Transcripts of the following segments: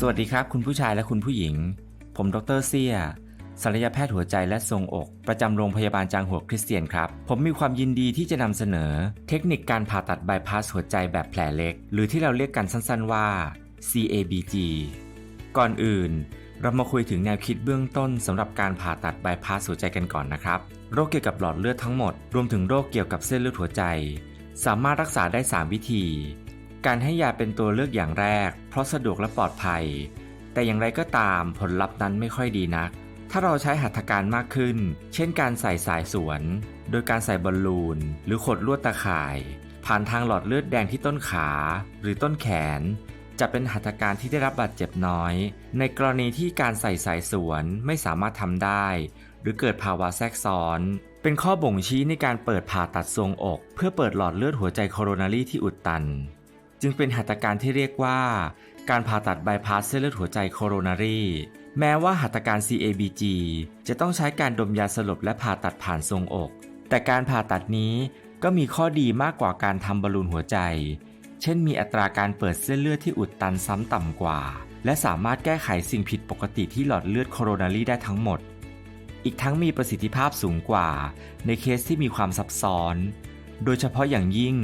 สวัสดีครับ คุณผู้ชายและคุณผู้หญิง ผมดรเซียศัลยแพทย์หัวใจและทรงอก ประจำโรงพยาบาลจางหัวคริสเตียนครับ ผมมีความยินดีที่จะนำเสนอ เทคนิคการผ่าตัดบายพาสหัวใจแบบแผลเล็ก หรือที่เราเรียกกันสั้นๆว่า CABG ก่อนอื่น เรามาคุยถึงแนวคิดเบื้องต้นสำหรับการผ่าตัดบายพาสหัวใจกันก่อนนะครับ โรคเกี่ยวกับหลอดเลือดทั้งหมด รวมถึงโรคเกี่ยวกับเส้นเลือดหัวใจ สามารถรักษาได้ 3 วิธี การให้ยาเป็นตัวเลือกอย่างแรก เพราะสะดวกและปลอดภัย แต่อย่างไรก็ตามผลลัพธ์นั้นไม่ค่อยดีนัก ถ้าเราใช้หัตถการมากขึ้น เช่นการใส่สายสวน โดยการใส่บอลลูน หรือขดลวดตาข่าย ผ่านทางหลอดเลือดแดงที่ต้นขา หรือต้นแขน จะเป็นหัตถการที่ได้รับบาดเจ็บน้อย ในกรณีที่การใส่สายสวนไม่สามารถทำได้ หรือเกิดภาวะแทรกซ้อนเป็นข้อบ่งชี้ในการเปิดผ่าตัดทรวงอก เพื่อเปิดหลอดเลือดหัวใจโคโรนารีที่อุดตัน จึงเป็นหัตถการที่เรียกว่าการผ่าตัดบายพาสเส้นเลือดหัวใจโคโรนารีแม้ว่าหัตถการ CABG จะต้องใช้การดมยาสลบและผ่าตัดผ่านทรงอก แต่การผ่าตัดนี้ก็มีข้อดีมากกว่าการทำบอลลูนหัวใจ เช่นมีอัตราการเปิดเส้นเลือดที่อุดตันซ้ำต่ำกว่า และสามารถแก้ไขสิ่งผิดปกติที่หลอดเลือดโคโรนารีได้ทั้งหมด อีกทั้งมีประสิทธิภาพสูงกว่า ในเคสที่มีความซับซ้อน โดยเฉพาะอย่างยิ่ง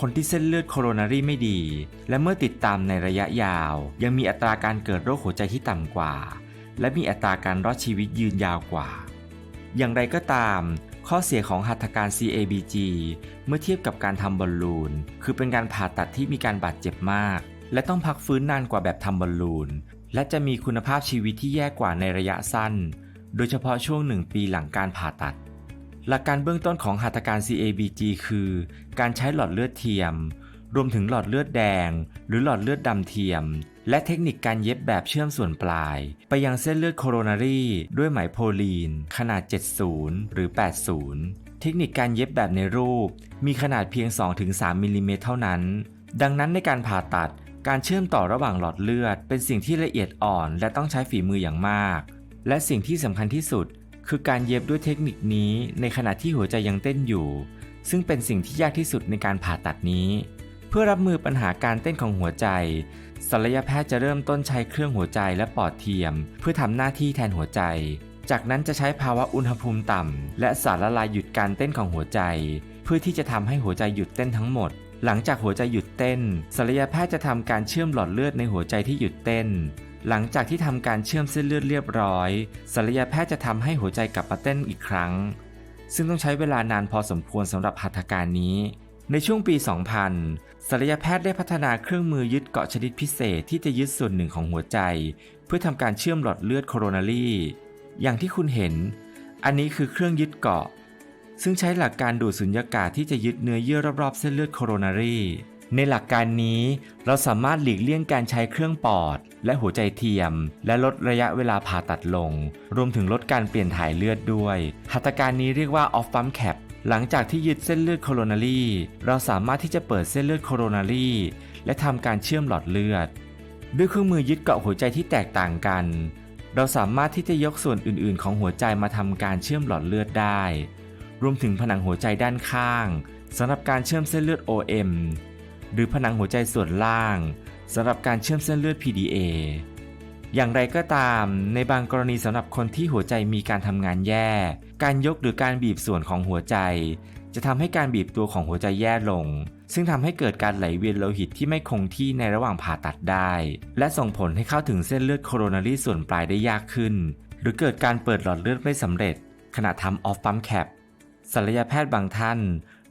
คนที่เส้นเลือดโคโรนารีไม่ดี และเมื่อติดตามในระยะยาว ยังมีอัตราการเกิดโรคหัวใจที่ต่ำกว่า และมีอัตราการรอดชีวิตยืนยาวกว่า อย่างไรก็ตาม ข้อเสียของหัตถการ CABG เมื่อเทียบกับการทำบอลลูน คือเป็นการผ่าตัดที่มีการบาดเจ็บมาก และต้องพักฟื้นนานกว่าแบบทำบอลลูน และจะมีคุณภาพชีวิตที่แย่กว่าในระยะสั้น โดยเฉพาะช่วงหนึ่งปีหลังการผ่าตัด หลักการเบื้องต้นของหัตถการ CABG คือ การใช้หลอดเลือดเทียม รวมถึงหลอดเลือดแดง หรือหลอดเลือดดำเทียม และเทคนิคการเย็บแบบเชื่อมส่วนปลาย ไปยังเส้นเลือดโคโรนารีด้วยไหมโพลีน ขนาด 70 หรือ 80 เทคนิคการเย็บแบบในรูป มีขนาดเพียง 2-3มิลลิเมตรเท่านั้น ดังนั้นในการผ่าตัดการเชื่อมต่อระหว่างหลอดเลือด เป็นสิ่งที่ละเอียดอ่อนและต้องใช้ฝีมืออย่างมาก และสิ่งที่สำคัญที่สุด คือการเย็บด้วยเทคนิคนี้ในขณะที่หัวใจยังเต้นอยู่ ซึ่งเป็นสิ่งที่ยากที่สุดในการผ่าตัดนี้ เพื่อรับมือปัญหาการเต้นของหัวใจศัลยแพทย์จะเริ่มต้นใช้เครื่องหัวใจและปอดเทียม เพื่อทำหน้าที่แทนหัวใจ จากนั้นจะใช้ภาวะอุณหภูมิต่ำและสารละลายหยุดการเต้นของหัวใจ เพื่อที่จะทำให้หัวใจหยุดเต้นทั้งหมดหลังจากหัวใจหยุดเต้นศัลยแพทย์จะทำการเชื่อมหลอดเลือดในหัวใจที่หยุดเต้น หลังจากที่ทำการเชื่อมเส้นเลือดเรียบร้อยศัลยแพทย์จะทำให้หัวใจกลับมาเต้นอีกครั้ง ซึ่งต้องใช้เวลานานพอสมควรสำหรับหัตถการนี้ ในช่วงปี 2000ศัลยแพทย์ได้พัฒนาเครื่องมือยึดเกาะชนิดพิเศษที่จะยึดส่วนหนึ่งของหัวใจ เพื่อทำการเชื่อมหลอดเลือดโคโรนารีอย่างที่คุณเห็น อันนี้คือเครื่องยึดเกาะ ซึ่งใช้หลักการดูดสุญญากาศที่จะยึดเนื้อเยื่อรอบๆเส้นเลือดโคโรนารี ในหลักการนี้เราสามารถหลีกเลี่ยงการใช้เครื่องปอด และหัวใจเทียม และลดระยะเวลาผ่าตัดลง รวมถึงลดการเปลี่ยนถ่ายเลือดด้วย หัตถการนี้เรียกว่า off pump cap หลังจากที่ยึดเส้นเลือดโคโรนารีเราสามารถที่จะเปิดเส้นเลือดโคโรนารีและทำการเชื่อมหลอดเลือด ด้วยเครื่องมือยึดเกาะหัวใจที่แตกต่างกัน เราสามารถที่จะยกส่วนอื่น ๆ ของหัวใจมาทำการเชื่อมหลอดเลือดได้ รวมถึงผนังหัวใจด้านข้างสำหรับการเชื่อมเส้นเลือด OM หรือผนังหัวใจส่วนล่างสำหรับการเชื่อมเส้นเลือด PDA อย่างไรก็ตาม ในบางกรณีสำหรับคนที่หัวใจมีการทำงานแย่ การยกหรือการบีบส่วนของหัวใจ จะทำให้การบีบตัวของหัวใจแย่ลง ซึ่งทำให้เกิดการไหลเวียนโลหิตที่ไม่คงที่ในระหว่างผ่าตัดได้ และส่งผลให้เข้าถึงเส้นเลือดโคโรนารีส่วนปลายได้ยากขึ้น หรือเกิดการเปิดหลอดเลือดไม่สำเร็จ ขณะทำออฟปั๊มแคปศัลยแพทย์บางท่าน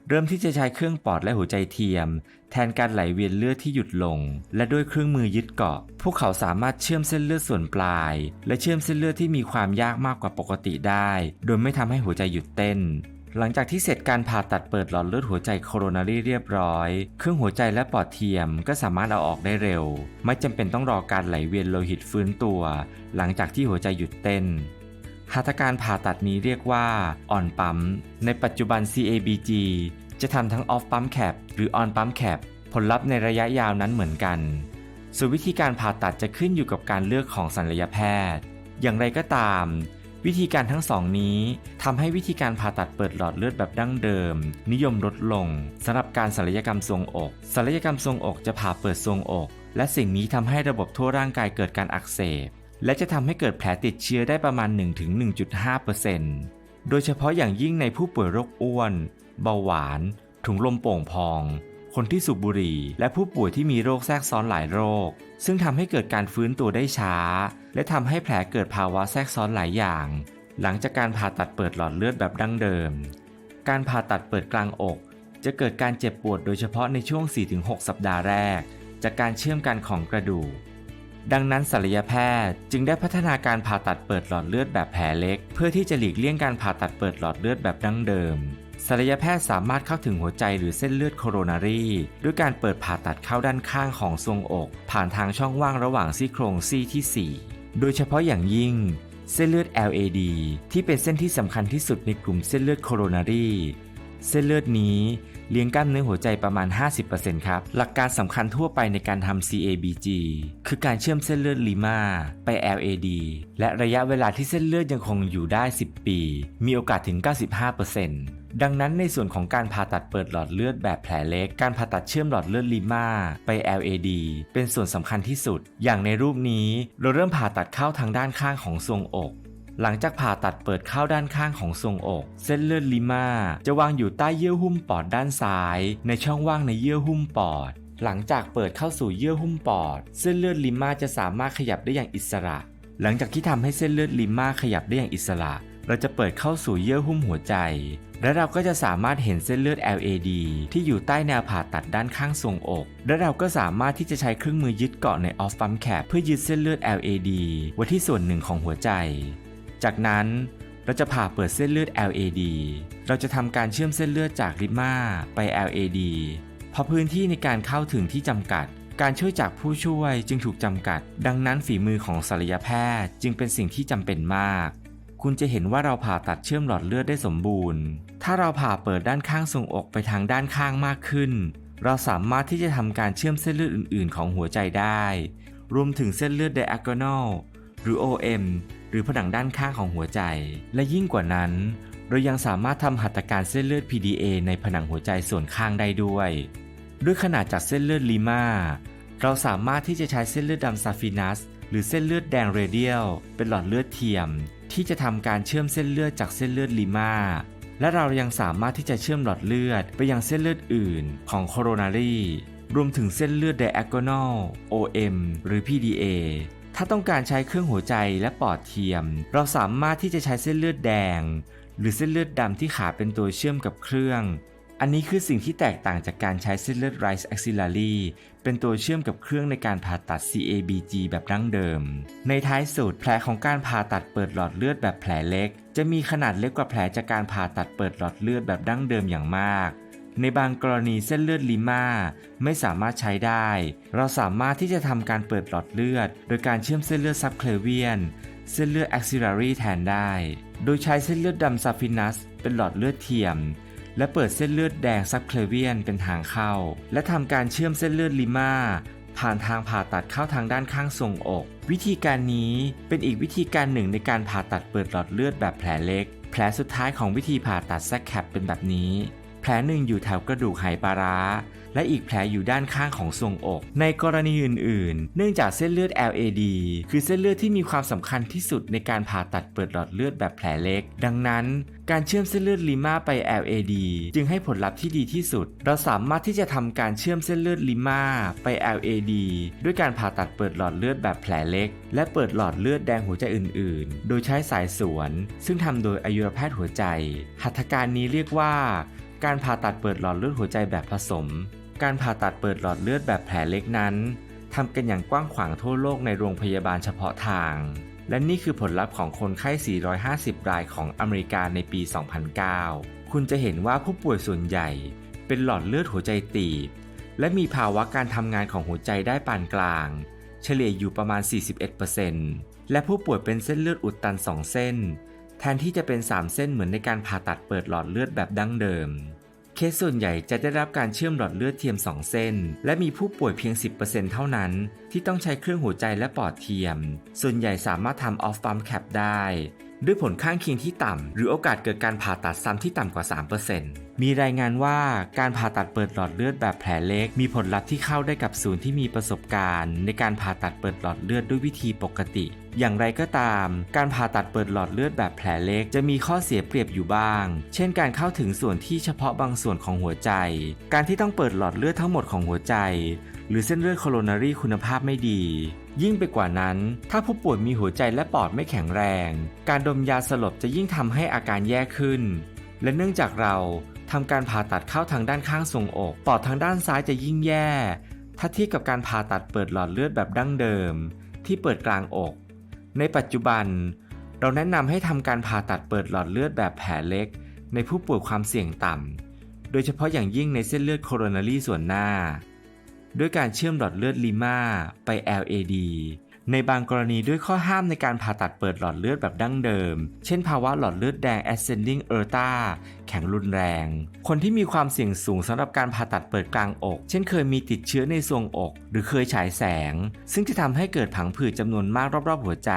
เริ่มที่จะใช้เครื่องปอดและหัวใจเทียม แทนการไหลเวียนเลือดที่หยุดลง และด้วยเครื่องมือยึดเกาะ พวกเขาสามารถเชื่อมเส้นเลือดส่วนปลาย และเชื่อมเส้นเลือดที่มีความยากมากกว่าปกติได้ โดยไม่ทำให้หัวใจหยุดเต้นหลังจากที่เสร็จการผ่าตัดเปิดหลอดเลือดหัวใจโคโรนารีเรียบร้อย เครื่องหัวใจและปอดเทียมก็สามารถเอาออกได้เร็ว ไม่จำเป็นต้องรอการไหลเวียนโลหิตฟื้นตัว หลังจากที่หัวใจหยุดเต้น หัตถการผ่าตัดนี้เรียกว่าออนปั๊ม ในปัจจุบัน CABG จะทำทั้ง off pump cap หรือ on pump cap ผลลัพธ์ในระยะยาวนั้นเหมือนกัน ส่วนวิธีการผ่าตัดจะขึ้นอยู่กับการเลือกของศัลยแพทย์ อย่างไรก็ตาม วิธีการทั้งสองนี้ทำให้วิธีการผ่าตัดเปิดหลอดเลือดแบบดั้งเดิม นิยมลดลงสำหรับการศัลยกรรมทรวงอกศัลยกรรมทรวงอกจะผ่าเปิดทรวงอก และสิ่งนี้ทำให้ระบบทั่วร่างกายเกิดการอักเสบ และจะทำให้เกิดแผลติดเชื้อได้ประมาณ 1-1.5%โดยเฉพาะอย่างยิ่งในผู้ป่วยโรคอ้วน เบาหวาน ถุงลมโป่งพอง คนที่สูบบุหรี่ และผู้ป่วยที่มีโรคแทรกซ้อนหลายโรค ซึ่งทำให้เกิดการฟื้นตัวได้ช้า และทำให้แผลเกิดภาวะแทรกซ้อนหลายอย่าง หลังจากการผ่าตัดเปิดหลอดเลือดแบบดั้งเดิม การผ่าตัดเปิดกลางอก จะเกิดการเจ็บปวดโดยเฉพาะในช่วง 4-6 สัปดาห์แรก จากการเชื่อมกันของกระดูก ดังนั้นศัลยแพทย์จึงได้พัฒนาการผ่าตัดเปิดหลอดเลือดแบบแผลเล็ก เพื่อที่จะหลีกเลี่ยงการผ่าตัดเปิดหลอดเลือดแบบดั้งเดิมศัลยแพทย์สามารถเข้าถึงหัวใจหรือเส้นเลือดโคโรนารี ด้วยการเปิดผ่าตัดเข้าด้านข้างของทรวงอก ผ่านทางช่องว่างระหว่างซี่โครงซี่ที่ 4 โดยเฉพาะอย่างยิ่ง เส้นเลือด LAD ที่เป็นเส้นที่สำคัญที่สุดในกลุ่มเส้นเลือดโคโรนารี เส้นเลือดนี้เลี้ยงกล้ามเนื้อหัวใจประมาณ 50%ครับ หลักการสำคัญทั่วไปในการทำ CABG คือการเชื่อมเส้นเลือดลีมาไป LAD และระยะเวลาที่เส้นเลือดยังคงอยู่ได้ 10 ปี มีโอกาสถึง 95%ดังนั้นในส่วนของการผ่าตัดเปิดหลอดเลือดแบบแผลเล็ก การผ่าตัดเชื่อมหลอดเลือดลีมาไป LAD เป็นส่วนสำคัญที่สุด อย่างในรูปนี้เราเริ่มผ่าตัดเข้าทางด้านข้างของทรวงอก หลังจากผ่าตัดเปิดเข้าด้านข้างของทรวงอก เส้นเลือดลิมาจะวางอยู่ใต้เยื่อหุ้มปอดด้านซ้าย ในช่องว่างในเยื่อหุ้มปอด หลังจากเปิดเข้าสู่เยื่อหุ้มปอด เส้นเลือดลิมาจะสามารถขยับได้อย่างอิสระ หลังจากที่ทำให้เส้นเลือดลิมาขยับได้อย่างอิสระ เราจะเปิดเข้าสู่เยื่อหุ้มหัวใจ และเราก็จะสามารถเห็นเส้นเลือด LAD ที่อยู่ใต้แนวผ่าตัดด้านข้างทรวงอก และเราก็สามารถที่จะใช้เครื่องมือยึดเกาะในออฟฟัมแคปเพื่อยึดเส้นเลือด LAD ไว้ที่ส่วนหนึ่งของหัวใจ จากนั้นเราจะผ่าเปิดเส้นเลือด LAD เราจะทำการเชื่อมเส้นเลือดจากริมาไป LAD พราะพื้นที่ในการเข้าถึงที่จำกัด การช่วยจากผู้ช่วยจึงถูกจำกัด ดังนั้นฝีมือของศัลยแพทย์จึงเป็นสิ่งที่จำเป็นมาก คุณจะเห็นว่าเราผ่าตัดเชื่อมหลอดเลือดได้สมบูรณ์ ถ้าเราผ่าเปิดด้านข้างทรงอกไปทางด้านข้างมากขึ้น เราสามารถที่จะทำการเชื่อมเส้นเลือดอื่น ๆ ของหัวใจได้ รวมถึงเส้นเลือด diagonal หรือ OM หรือผนังด้านข้างของหัวใจ และยิ่งกว่านั้น เรายังสามารถทำหัตถการเส้นเลือด PDA ในผนังหัวใจส่วนข้างได้ด้วย ด้วยขนาดจากเส้นเลือดลีมาเราสามารถที่จะใช้เส้นเลือดดำซาฟินัสหรือเส้นเลือดแดงเรเดียลเป็นหลอดเลือดเทียม ที่จะทำการเชื่อมเส้นเลือดจากเส้นเลือดลีมาและเรายังสามารถที่จะเชื่อมหลอดเลือดไปยังเส้นเลือดอื่นของโคโรนารีรวมถึงเส้นเลือด diagonal OM หรือ PDA ถ้าต้องการใช้เครื่องหัวใจและปอดเทียม เราสามารถที่จะใช้เส้นเลือดแดง หรือเส้นเลือดดำที่ขาเป็นตัวเชื่อมกับเครื่อง อันนี้คือสิ่งที่แตกต่างจากการใช้เส้นเลือด Rice Axillary เป็นตัวเชื่อมกับเครื่องในการผ่าตัด CABG แบบดั้งเดิม ในท้ายสุดแผลของการผ่าตัดเปิดหลอดเลือดแบบแผลเล็ก จะมีขนาดเล็กกว่าแผลจากการผ่าตัดเปิดหลอดเลือดแบบดั้งเดิมอย่างมาก ในบางกรณีเส้นเลือดลิมาไม่สามารถใช้ได้ เราสามารถที่จะทำการเปิดหลอดเลือด โดยการเชื่อมเส้นเลือดซับเคลเวียน เส้นเลือด axillary แทนได้ โดยใช้เส้นเลือดดำซาฟินัส เป็นหลอดเลือดเทียม และเปิดเส้นเลือดแดงซับเคลเวียนเป็นทางเข้า และทำการเชื่อมเส้นเลือดลิมาผ่านทางผ่าตัดเข้าทางด้านข้างทรงอก วิธีการนี้เป็นอีกวิธีการหนึ่งในการผ่าตัดเปิดหลอดเลือดแบบแผลเล็ก แผลสุดท้ายของวิธีผ่าตัดแซกแคปเป็นแบบนี้ แผลหนึ่งอยู่แถวกระดูกไหปลาร้า และอีกแผลอยู่ด้านข้างของทรวงอก ในกรณีอื่น ๆ เนื่องจากเส้นเลือด LAD คือเส้นเลือดที่มีความสำคัญที่สุดในการผ่าตัดเปิดหลอดเลือดแบบแผลเล็ก ดังนั้น การเชื่อมเส้นเลือดลีมาไป LAD จึงให้ผลลัพธ์ที่ดีที่สุด เราสามารถที่จะทำการเชื่อมเส้นเลือดลีมาไป LAD ด้วยการผ่าตัดเปิดหลอดเลือดแบบแผลเล็ก และเปิดหลอดเลือดแดงหัวใจอื่น ๆ โดยใช้สายสวน ซึ่งทำโดยอายุรแพทย์หัวใจ หัตถการนี้เรียกว่า การผ่าตัดเปิดหลอดเลือดหัวใจแบบผสม การผ่าตัดเปิดหลอดเลือดแบบแผลเล็กนั้นทำกันอย่างกว้างขวางทั่วโลกในโรงพยาบาลเฉพาะทาง และนี่คือผลลัพธ์ของคนไข้ 450 รายของอเมริกาในปี 2009 คุณจะเห็นว่าผู้ป่วยส่วนใหญ่ เป็นหลอดเลือดหัวใจตีบ และมีภาวะการทำงานของหัวใจได้ปานกลาง เฉลี่ยอยู่ประมาณ 41%และผู้ป่วยเป็นเส้นเลือดอุดตัน 2 เส้น แทนที่จะเป็น 3 เส้นเหมือนในการผ่าตัดเปิดหลอดเลือดแบบดั้งเดิม เคสส่วนใหญ่จะได้รับการเชื่อมหลอดเลือดเทียม 2 เส้น และมีผู้ป่วยเพียง 10%เท่านั้น ที่ต้องใช้เครื่องหัวใจและปอดเทียม ส่วนใหญ่สามารถทำออฟฟัมแคปได้ ด้วยผลข้างเคียงที่ต่ำ หรือโอกาสเกิดการผ่าตัดซ้ำที่ต่ำกว่า 3%มีรายงานว่าการผ่าตัดเปิดหลอดเลือดแบบแผลเล็ก มีผลลัพธ์ที่เข้าได้กับศูนย์ที่มีประสบการณ์ ในการผ่าตัดเปิดหลอดเลือดด้วยวิธีปกติ อย่างไรก็ตาม การผ่าตัดเปิดหลอดเลือดแบบแผลเล็กจะมีข้อเสียเปรียบอยู่บ้าง เช่นการเข้าถึงส่วนที่เฉพาะบางส่วนของหัวใจ การที่ต้องเปิดหลอดเลือดทั้งหมดของหัวใจ หรือเส้นเลือดโคโรนารีคุณภาพไม่ดียิ่งไปกว่านั้น ถ้าผู้ป่วยมีหัวใจและปอดไม่แข็งแรง การดมยาสลบจะยิ่งทำให้อาการแย่ขึ้น และเนื่องจากเราทำการผ่าตัดเข้าทางด้านข้างทรงอก ปอดทางด้านซ้ายจะยิ่งแย่ ถ้าเทียบกับการผ่าตัดเปิดหลอดเลือดแบบดั้งเดิม ที่เปิดกลางอก ในปัจจุบัน เราแนะนำให้ทำการผ่าตัดเปิดหลอดเลือดแบบแผลเล็ก ในผู้ป่วยความเสี่ยงต่ำ โดยเฉพาะอย่างยิ่งในเส้นเลือดโคโรนารีส่วนหน้า ด้วยการเชื่อมหลอดเลือดลิมาไป LAD ในบางกรณีด้วยข้อห้ามในการผ่าตัดเปิดหลอดเลือดแบบดั้งเดิม เช่นภาวะหลอดเลือดแดง ascending aorta แข็งรุนแรง คนที่มีความเสี่ยงสูงสำหรับการผ่าตัดเปิดกลางอก เช่นเคยมีติดเชื้อในทรวงอก หรือเคยฉายแสง ซึ่งจะทำให้เกิดผังผืดจำนวนมากรอบๆ หัวใจ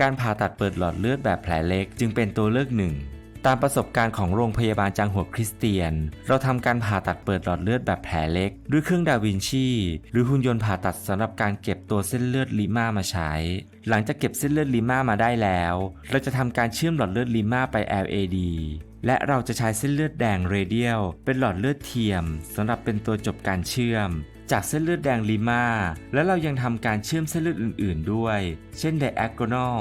การผ่าตัดเปิดหลอดเลือดแบบแผลเล็ก จึงเป็นตัวเลือกหนึ่ง ตามประสบการณ์ของโรงพยาบาลจางหัวคริสเตียน เราทำการผ่าตัดเปิดหลอดเลือดแบบแผลเล็กด้วยเครื่องดาวินชี หรือหุ่นยนต์ผ่าตัดสำหรับการเก็บตัวเส้นเลือดลิมามาใช้ หลังจากเก็บเส้นเลือดลิมามาได้แล้ว เราจะทำการเชื่อมหลอดเลือดลิมาไป LAD และเราจะใช้เส้นเลือดแดงเรเดียลเป็นหลอดเลือดเทียมสำหรับเป็นตัวจบการเชื่อม จากเส้นเลือดแดงลิมาและเรายังทำการเชื่อมเส้นเลือดอื่น ๆ ด้วย เช่น diagonal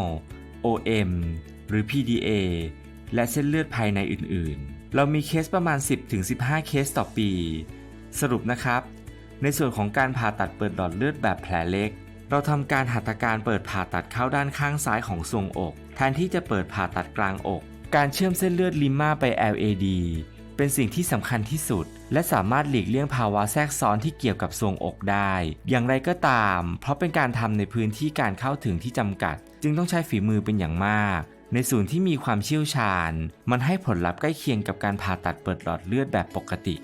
OM หรือ PDA และเส้นเลือดภายในอื่นๆ เรามีเคสประมาณ 10-15 เคสต่อปี สรุปนะครับ ในส่วนของการผ่าตัดเปิดหลอดเลือดแบบแผลเล็ก เราทำการหัตถการเปิดผ่าตัดเข้าด้านข้างซ้ายของทรวงอก แทนที่จะเปิดผ่าตัดกลางอก การเชื่อมเส้นเลือดลิมมาไป LAD เป็นสิ่งที่สำคัญที่สุด และสามารถหลีกเลี่ยงภาวะแทรกซ้อนที่เกี่ยวกับทรวงอกได้ อย่างไรก็ตาม เพราะเป็นการทำในพื้นที่การเข้าถึงที่จำกัด จึงต้องใช้ฝีมือเป็นอย่างมาก ในศูนย์ที่มีความเชี่ยวชาญ มันให้ผลลัพธ์ใกล้เคียงกับการผ่าตัดเปิดหลอดเลือดแบบปกติ